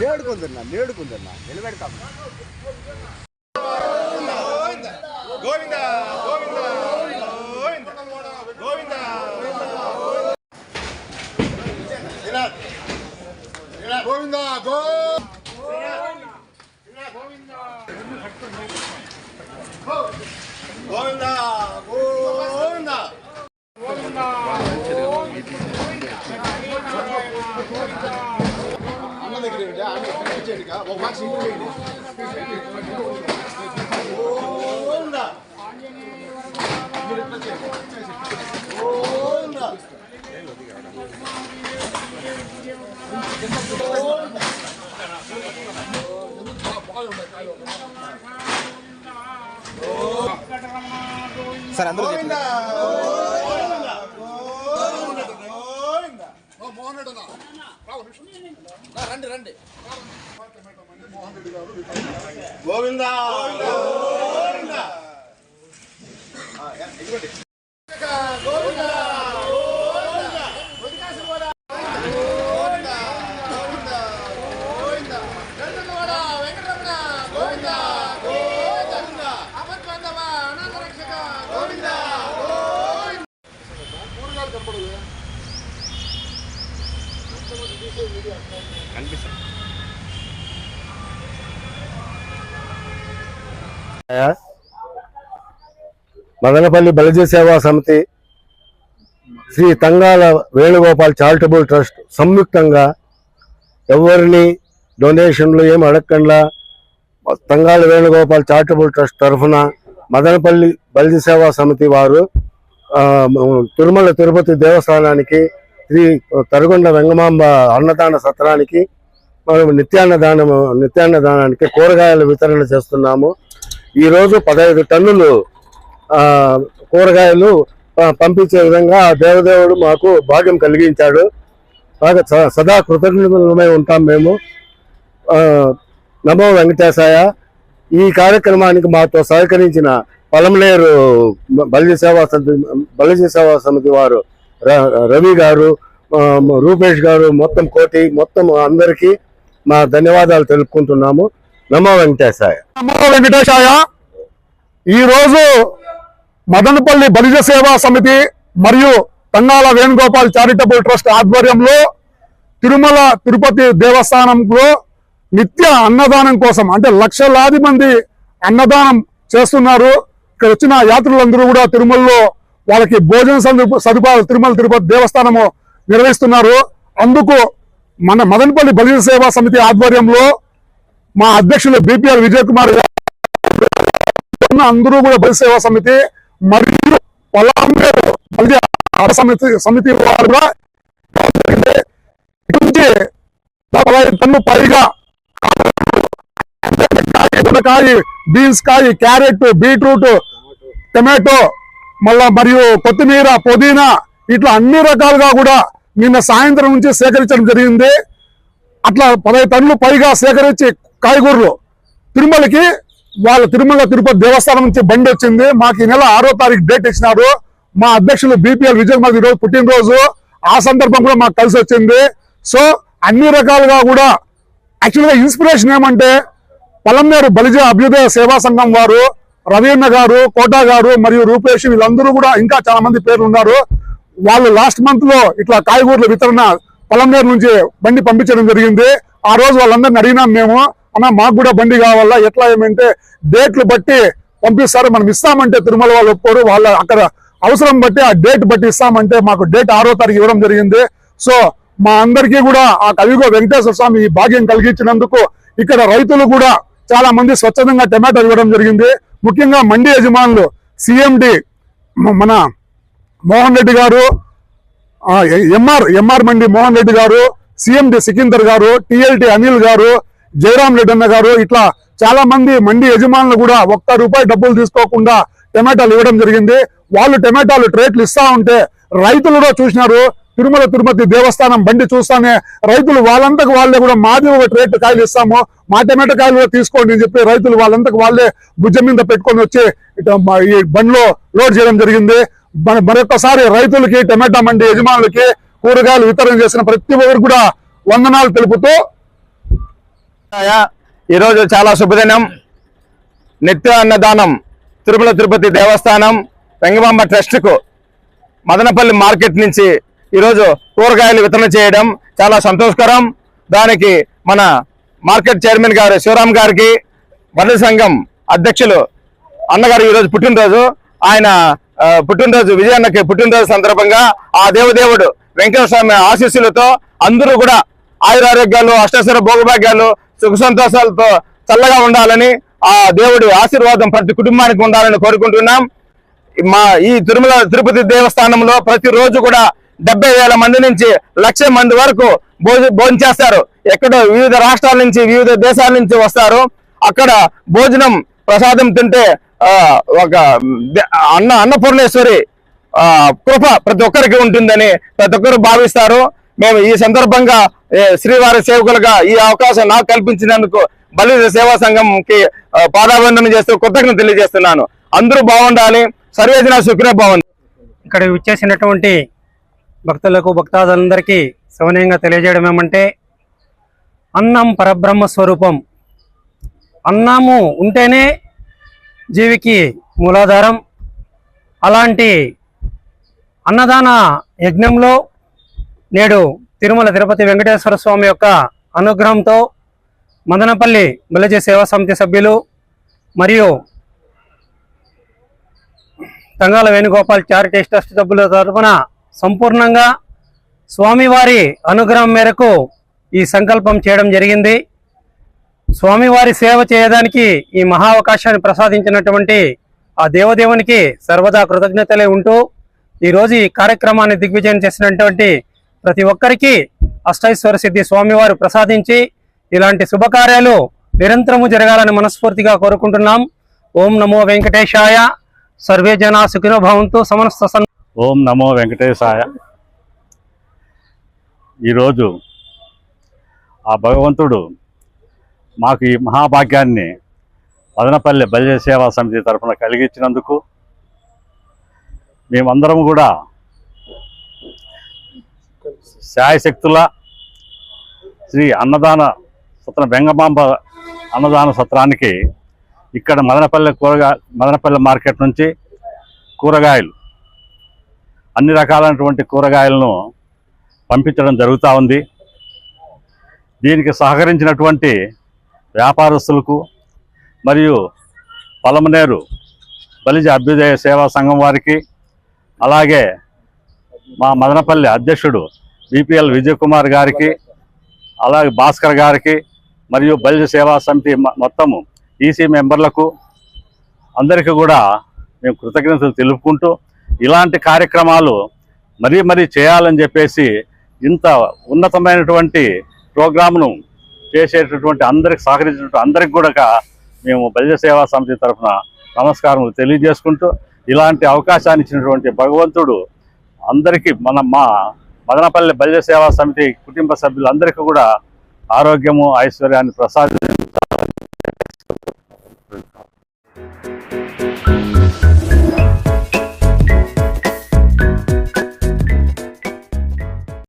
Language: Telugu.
నేడుకుందన్నా నేడుకుందన్నా. నిలబెడతాం. గోవిందా గోవిందా గోవిందా గోవిందా గోవిందా గోవిందా. ఇచ్చేయండి ఇక. ఒక బాక్స్ ఇంటికి వేయండి. గోవింద మీరు ఇట్లా చేయండి. గోవింద. సార్ అందరూ మోహన్ రెడ్డి అన్న. రావు, నిమిషం. రా, రండి రండి మోహన్ రెడ్డి గారు గోవింద గోవింద మదనపల్లి బలిజ సేవా సమితి శ్రీ తంగాల వేణుగోపాల్ చారిటబుల్ ట్రస్ట్ సంయుక్తంగా ఎవరిని డొనేషన్లు ఏమి అడగకుండా తంగాల వేణుగోపాల్ చారిటబుల్ ట్రస్ట్ తరఫున మదనపల్లి బలిజ సేవా సమితి వారు తిరుమల తిరుపతి దేవస్థానానికి శ్రీ తరగొండ వెంగమాంబ అన్నదాన సత్రానికి మనం నిత్యాన్నదానము నిత్యాన్నదానానికి కూరగాయల వితరణ చేస్తున్నాము. ఈరోజు పదహైదు టన్నులు కూరగాయలు పంపించే విధంగా దేవదేవుడు మాకు భాగ్యం కలిగించాడు. బాగా స- సదా కృతజ్ఞతలమై ఉంటాం మేము. నమో వెంకటేశాయ. ఈ కార్యక్రమానికి మాతో సహకరించిన పలమనేరు బలిజ సేవా సమితి బలిజ సేవా సమితి వారు ర- రవి గారు రూపేష్ గారు మొత్తం కోటి మొత్తం అందరికీ మా ధన్యవాదాలు తెలుపుకుంటున్నాము. నమో వెంకటేశాయ. నమో వెంకటేశాయ. ఈరోజు మదనపల్లి బలిజ సేవా సమితి మరియు తంగాల వేణుగోపాల్ చారిటబుల్ ట్రస్ట్ ఆధ్వర్యంలో తిరుమల తిరుపతి దేవస్థానంలో నిత్య అన్నదానం కోసం అంటే లక్షలాది మంది అన్నదానం చేస్తున్నారు. ఇక్కడ వచ్చిన యాత్రులందరూ కూడా తిరుమలలో వాళ్ళకి భోజన సదు- సదుపాయాలు తిరుమల తిరుపతి దేవస్థానము నిర్వహిస్తున్నారు. అందుకు మన మదనపల్లి బలిజ సేవా సమితి ఆధ్వర్యంలో మా అధ్యక్షులు బిపిఆర్ విజయ్ కుమార్ గారు అందరూ కూడా బలి సేవా సమితి మరియు పొలాంబేరు బలి సమితి సమితి వారు కూడా పదహైదు టన్ను పైగా కాయ బీన్స్ కాయ క్యారెట్ బీట్రూట్ టమాటో మళ్ళా మరియు కొత్తిమీర పుదీనా ఇట్లా అన్ని రకాలుగా కూడా నిన్న సాయంత్రం నుంచి సేకరించడం జరిగింది. అట్లా పదహైదు టన్నులు పైగా సేకరించి కాయగూరులో. తిరుమలకి వాళ్ళ తిరుమల తిరుపతి దేవస్థానం నుంచి బండి వచ్చింది. మాకు ఈ నెల ఆరో తారీఖు డేట్ ఇచ్చినారు. మా అధ్యక్షులు బీపీఎల్ విజయ్ కుమార్ ఈరోజు పుట్టినరోజు. ఆ సందర్భం కూడా మాకు కలిసి వచ్చింది. సో అన్ని రకాలుగా కూడా యాక్చువల్గా ఇన్స్పిరేషన్ ఏమంటే పొలంనేరు బలిజ అభ్యుదయ సేవా సంఘం వారు రవీణ గారు కోటా గారు మరియు రూపేష్ వీళ్ళందరూ కూడా ఇంకా చాలా మంది పేర్లు ఉన్నారు. వాళ్ళు లాస్ట్ మంత్లో ఇట్లా కాయగూరల వితరణ పొలంనేరు నుంచి బండి పంపించడం జరిగింది. ఆ రోజు వాళ్ళందరిని అడిగినాం మేము. అన్న మాకు కూడా బండి కావాలా? ఎట్లా ఏమంటే డేట్లు బట్టి పంపిస్తారు. మనం ఇస్తామంటే తిరుమల వాళ్ళు ఒప్పుకోరు. వాళ్ళ అక్కడ అవసరం బట్టి ఆ డేట్ బట్టి ఇస్తామంటే మాకు డేట్ ఆరో తారీఖు ఇవ్వడం జరిగింది. సో మా అందరికీ కూడా ఆ కవిగో వెంకటేశ్వర స్వామి ఈ భాగ్యం కలిగించినందుకు ఇక్కడ రైతులు కూడా చాలా మంది స్వచ్ఛందంగా టమాటో ఇవ్వడం జరిగింది. ముఖ్యంగా మండి యజమానులు సిఎండి మన మోహన్ రెడ్డి గారు ఎంఆర్ ఎంఆర్ మండి మోహన్ రెడ్డి గారు సిఎండి సికిందర్ గారు టిఎల్టి అనిల్ గారు జయరాం రెడ్డి అన్న గారు ఇట్లా చాలా మంది మండి యజమానులు కూడా ఒక్క రూపాయి డబ్బులు తీసుకోకుండా టమాటాలు ఇవ్వడం జరిగింది. వాళ్ళు టమాటాలు రేట్లు ఇస్తా ఉంటే రైతులు కూడా చూసినారు. తిరుమల తిరుపతి దేవస్థానం బండి చూస్తానే రైతులు వాళ్ళంతకు వాళ్ళే కూడా మాది ఒక రేట్ కాయలు ఇస్తాము. మా టమాటా కాయలు కూడా తీసుకోండి అని చెప్పి రైతులు వాళ్ళంతకు వాళ్ళే భుజం మీద పెట్టుకొని వచ్చి మా ఈ బండ్లో లోడ్ చేయడం జరిగింది. మన- మరొకసారి రైతులకి టమాటా మండి యజమానులకి కూరగాయలు వితరణ చేసిన ప్రతి ఒక్కరు కూడా వందనాలు తెలుపుతూ ఈరోజు చాలా శుభదినం. నిత్య అన్నదానం తిరుమల తిరుపతి దేవస్థానం వెంగమాంబ ట్రస్ట్కు మదనపల్లి మార్కెట్ నుంచి ఈరోజు కూరగాయలు వితరణ చేయడం చాలా సంతోషకరం. దానికి మన మార్కెట్ చైర్మన్ గారు శివరాం గారికి వడ్ల సంఘం అధ్యక్షులు అన్నగారు ఈరోజు పుట్టినరోజు. ఆయన పుట్టినరోజు విజయన్నకి పుట్టినరోజు సందర్భంగా ఆ దేవదేవుడు వెంకటస్వామి ఆశీస్సులతో అందరూ కూడా ఆయురారోగ్యాలు అష్టేశ్వర భోగభాగ్యాలు సుఖ సంతోషాలతో చల్లగా ఉండాలని ఆ దేవుడి ఆశీర్వాదం ప్రతి కుటుంబానికి ఉండాలని కోరుకుంటున్నాం. మా ఈ తిరుమల తిరుపతి దేవస్థానంలో ప్రతిరోజు కూడా డెబ్బై వేల మంది నుంచి లక్ష మంది వరకు భోజనం చేస్తారు. ఎక్కడో వివిధ రాష్ట్రాల నుంచి వివిధ దేశాల నుంచి వస్తారు. అక్కడ భోజనం ప్రసాదం తింటే ఒక అన్న అన్నపూర్ణేశ్వరి కృప ప్రతి ఒక్కరికి ఉంటుందని ప్రతి ఒక్కరు భావిస్తారు. మేము ఈ సందర్భంగా శ్రీవారి సేవకులుగా ఈ అవకాశం నాకు కల్పించినందుకు బలి సేవా సంఘంకి ఆ, పాదాబంధనం చేస్తూ కృతజ్ఞత తెలియజేస్తున్నాను. అందరూ బాగుండాలి. సర్వేజన సుఖనే బాగుంది ఇక్కడ విచ్చేసినటువంటి భక్తులకు భక్తాదులందరికీ శవనీయంగా తెలియజేయడం ఏమంటే అన్నం పరబ్రహ్మ స్వరూపం. అన్నము ఉంటేనే జీవికి మూలాధారం. అలాంటి అన్నదాన యజ్ఞంలో నేడు తిరుమల తిరుపతి వెంకటేశ్వర స్వామి యొక్క అనుగ్రహంతో మదనపల్లి మిలజీ సేవా సమితి సభ్యులు మరియు తంగాల వేణుగోపాల్ చారిటీ ట్రస్ట్ సభ్యుల తరఫున సంపూర్ణంగా స్వామివారి అనుగ్రహం మేరకు ఈ సంకల్పం చేయడం జరిగింది. స్వామివారి సేవ చేయడానికి ఈ మహా అవకాశాన్ని ప్రసాదించినటువంటి ఆ దేవదేవునికి సర్వదా కృతజ్ఞతలే ఉంటూ ఈరోజు ఈ కార్యక్రమాన్ని దిగ్విజయం చేసినటువంటి ప్రతి ఒక్కరికి అష్టైశ్వర సిద్ధి స్వామివారు ప్రసాదించి ఇలాంటి శుభకార్యాలు నిరంతరము జరగాలని మనస్ఫూర్తిగా కోరుకుంటున్నాం. ఓం నమో వెంకటేశాయ. సర్వే జనా సుఖినో భవంతు. సమస్త సన్ ఓం నమో వెంకటేశాయ. ఈరోజు ఆ భగవంతుడు మాకు ఈ మహాభాగ్యాన్ని మదనపల్లి బల్య సేవా సమితి తరఫున కలిగించినందుకు మేమందరం కూడా శాయశక్తుల శ్రీ అన్నదాన సత్ర బెంగమాంబ అన్నదాన సత్రానికి ఇక్కడ మదనపల్లి కూరగా మదనపల్లె మార్కెట్ నుంచి కూరగాయలు అన్ని రకాలైనటువంటి కూరగాయలను పంపించడం జరుగుతూ ఉంది. దీనికి సహకరించినటువంటి వ్యాపారస్తులకు మరియు పలమనేరు బలిజ అభ్యుదయ సేవా సంఘం వారికి అలాగే మా మదనపల్లి అధ్యక్షుడు బీపీఎల్ విజయ్ కుమార్ గారికి అలాగే భాస్కర్ గారికి మరియు బలిజ సేవా సమితి మొత్తము ఈసీ మెంబర్లకు అందరికీ కూడా మేము కృతజ్ఞతలు తెలుపుకుంటూ ఇలాంటి కార్యక్రమాలు మరీ మరీ చేయాలని చెప్పేసి ఇంత ఉన్నతమైనటువంటి ప్రోగ్రామ్ను చేసేటటువంటి అందరికి సహకరించినటువంటి అందరికి కూడా మేము బలిజ సేవా సమితి తరఫున నమస్కారములు తెలియజేసుకుంటూ ఇలాంటి అవకాశాన్ని ఇచ్చినటువంటి భగవంతుడు అందరికీ మన మా మదనపల్లి బలిజ సేవా సమితి కుటుంబ సభ్యులందరికీ కూడా ఆరోగ్యము ఐశ్వర్యాన్ని ప్రసాదించాలని